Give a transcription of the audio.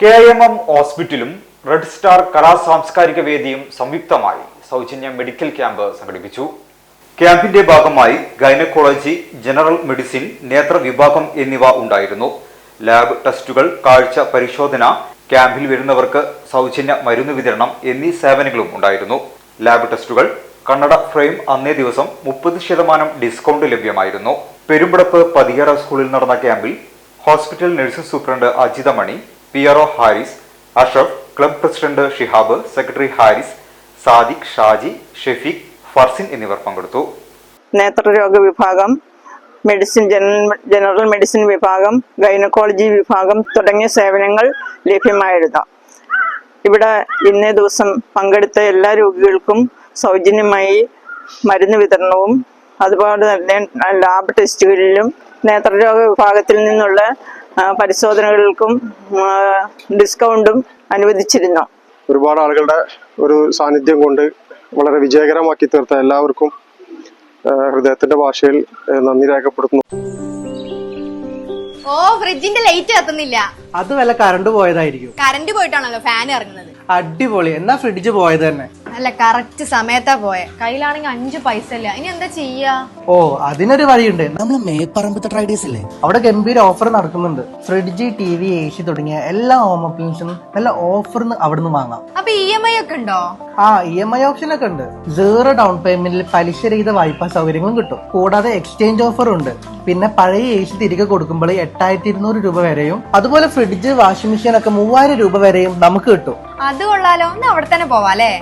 K M M ഹോസ്പിറ്റലും red star കലാ സാംസ്കാരിക വേദിയും സംയുക്തമായി സൗജന്യ മെഡിക്കൽ ക്യാമ്പ് സംഘടിപ്പിച്ചു. ക്യാമ്പിന്റെ ഭാഗമായി ഗൈനക്കോളജി ജനറൽ മെഡിസിൻ നേത്ര വിഭാഗം എന്നിവ ഉണ്ടായിരുന്നു. ലാബ് ടെസ്റ്റുകൾ കാഴ്ച പരിശോധന ക്യാമ്പിൽ വരുന്നവർക്ക് സൗജന്യ മരുന്ന് വിതരണം എന്നീ സേവനങ്ങളും ഉണ്ടായിരുന്നു. ലാബ് ടെസ്റ്റുകൾ കണ്ണട ഫ്രെയിം അന്നേ ദിവസം മുപ്പത് ശതമാനം ഡിസ്കൗണ്ട് ലഭ്യമായിരുന്നു. പെരുമ്പടപ്പ് പതിയറ സ്കൂളിൽ നടന്ന ക്യാമ്പിൽ hospital nursing superintendent Ajitha Mani P R O Haris Ashaf club president Shihab secretary Haris Sadiq Shaji Shefeeq Farsin എന്നിവർ പങ്കെടുത്തു. നേത്രരോഗ വിഭാഗം മെഡിസിൻ ജനറൽ മെഡിസിൻ വിഭാഗം ഗൈനക്കോളജി വിഭാഗം തുടങ്ങിയ സേവനങ്ങൾ ലഭ്യമായിരുന്നു ഇവിടെ ഇന്നേ ദിവസം പങ്കെടുത്ത എല്ലാ രോഗികൾക്കും സൗജന്യമായി മരുന്ന് വിതരണവും അതുപോലെ തന്നെ ലാബ് ടെസ്റ്റുകളിലും നേത്രരോഗ വിഭാഗത്തിൽ നിന്നുള്ള പരിശോധനകൾക്കും ഡിസ്കൗണ്ടും അനുവദിച്ചിരുന്നു. ഒരുപാട് ആളുകളുടെ ഒരു സാന്നിധ്യം കൊണ്ട് വളരെ വിജയകരമാക്കി തീർത്ത എല്ലാവർക്കും ഹൃദയത്തിന്റെ ഭാഷയിൽ നന്ദി രേഖപ്പെടുത്തുന്നു. ഓ ഫ്രിഡ്ജിന്റെ ലൈറ്റ് കത്തുന്നില്ല. അത് വല്ല കറണ്ട് പോയതായിരിക്കും. കറണ്ട് പോയിട്ടാണല്ലോ ഫാൻ ഇറങ്ങുന്നത്. അടിപൊളി. എന്നാ ഫ്രിഡ്ജ് പോയത് തന്നെ? അല്ല കറക്റ്റ് സമയത്താ പോയെ. കയ്യിലാണെങ്കിൽ അഞ്ചു പൈസ ഇല്ല. ഇനി എന്താ ചെയ്യാ? ഓ അതിനൊരു വഴിയുണ്ട്. നമ്മളെ മേപ്പറമ്പത്തെ ട്രൈഡേഴ്സ് അല്ലേ അവിടെ ഗംഭീര ഓഫർ നടക്കുന്നുണ്ട്. Fridge T V A C തുടങ്ങിയ എല്ലാ ഹോം അപ്ലയൻസും നല്ല ഓഫറിന് നിന്ന് വാങ്ങാം. അപ്പൊ ഇ എം ഐ ഒക്കെ ഉണ്ടോ? ആ ഇ എം ഐ ഓപ്ഷൻ ഒക്കെ ഉണ്ട്. സീറോ ഡൗൺ പേയ്മെന്റിൽ പലിശ രഹിത വായ്പാ സൗകര്യങ്ങളും കിട്ടും. കൂടാതെ എക്സ്ചേഞ്ച് ഓഫറും ഉണ്ട്. പിന്നെ പഴയ എ സി തിരികെ കൊടുക്കുമ്പോൾ എട്ടായിരത്തി ഇരുന്നൂറ് രൂപ വരെയും അതുപോലെ ഫ്രിഡ്ജ് വാഷിംഗ് മെഷീൻ ഒക്കെ മൂവായിരം രൂപ വരെയും നമുക്ക് കിട്ടും. അത് കൊള്ളാലോ. അവിടെ തന്നെ പോവാ അല്ലേ?